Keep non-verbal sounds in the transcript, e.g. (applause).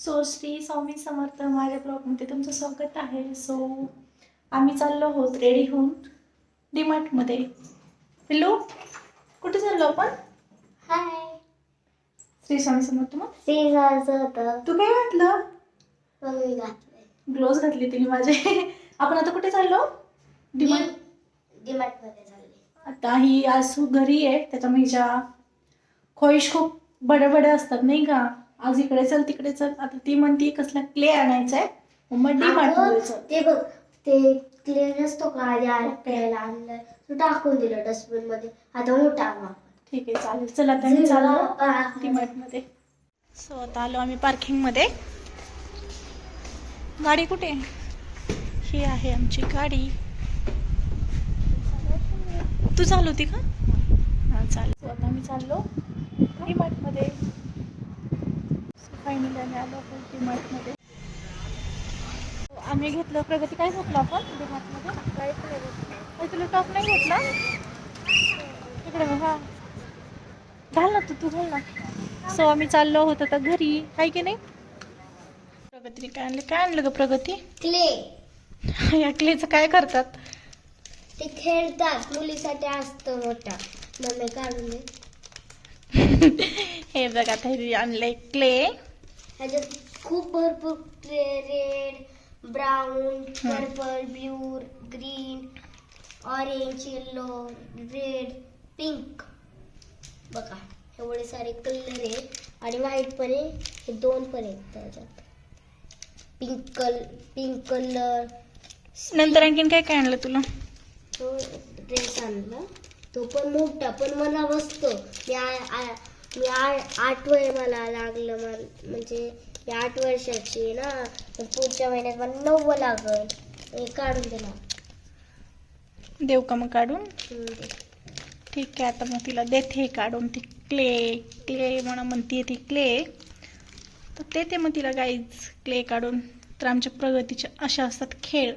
So Shri Swami Samarth माझ्या ब्लॉगमध्ये तुमचं स्वागत आहे. सो आम्ही चाललो आहोत रेडी होऊन डीमार्टमध्ये. पिल्लू कुठे चाललो आपण? हाय श्री स्वामी समर्थ मग? ते जायचं होतं तू काय घातलं? मग मी घातलंय. ग्लोव्ज घातले तिने माझे. आपण आता कुठे चाललो? डीमार्ट डिमार्टमध्ये चालले. आता ही आज घरी आहे त्याच्यामुळे हिच्या खोईश खूप बडे बडे असतात नाही का? आज इकडे चल तिकडे चल. आता ती म्हणते कसला क्ले आणायचा आहे चल. ते बघ ते क्लिअर नसतो का. आपल्याला आणलं. तू टाकून दिलं डस्टबिनमध्ये. आता मोठा आणू. ठीक आहे चालेल. चला आता मी चला. सो आता आलो आम्ही पार्किंगमध्ये. गाडी कुठे ही आहे आमची गाडी. तू चालवती का? हा चालेल. आता आम्ही चाललो मध्ये फायनली आम्ही आलो आहोत डीमार्टमध्ये. So, आम्ही घेतलं प्रगती काय घेतलं आपण डीमार्टमध्ये? काय तुला टॉप नाही घेतला? इकडे बघ, हा. घाल ना तू तू घाल ना. सो आम्ही चाललो होतो आता घरी आहे की नाही? प्रगतीने काय आणलं? काय आणलं ग प्रगती? क्ले. या क्लेचं काय करतात? ते खेळतात मुलीसाठी असतं मोठा. मम्मी काढून दे. (laughs) हे बघ आता आणलंय क्ले. ह्याच्यात खूप भरपूर red brown purple blue green orange yellow red pink बघा एवढे सारे कलर आहे आणि व्हाईट पण आहे. हे दोन पण आहेत त्याच्यात. पिंक कल पिंक कलर नंतर आणखीन काय काय आणलं तुला? तो ड्रेस आणला. तो पण मोठा पण मला बसतो मी आ- आ- मी आ- आठ वय मला लागलं मला म्हणजे मी आठ वर्षाची ना तर पुढच्या महिन्यात मला नव्वद लागल. हे काढून दिला देऊ का मग काढून. ठीक आहे आता मग तिला देते काढून ती क्ले क्ले म्हणा म्हणते ती क्ले. तर देते मग तिला गाईज क्ले काढून. तर आमच्या प्रगतीचे अशा असतात खेळ.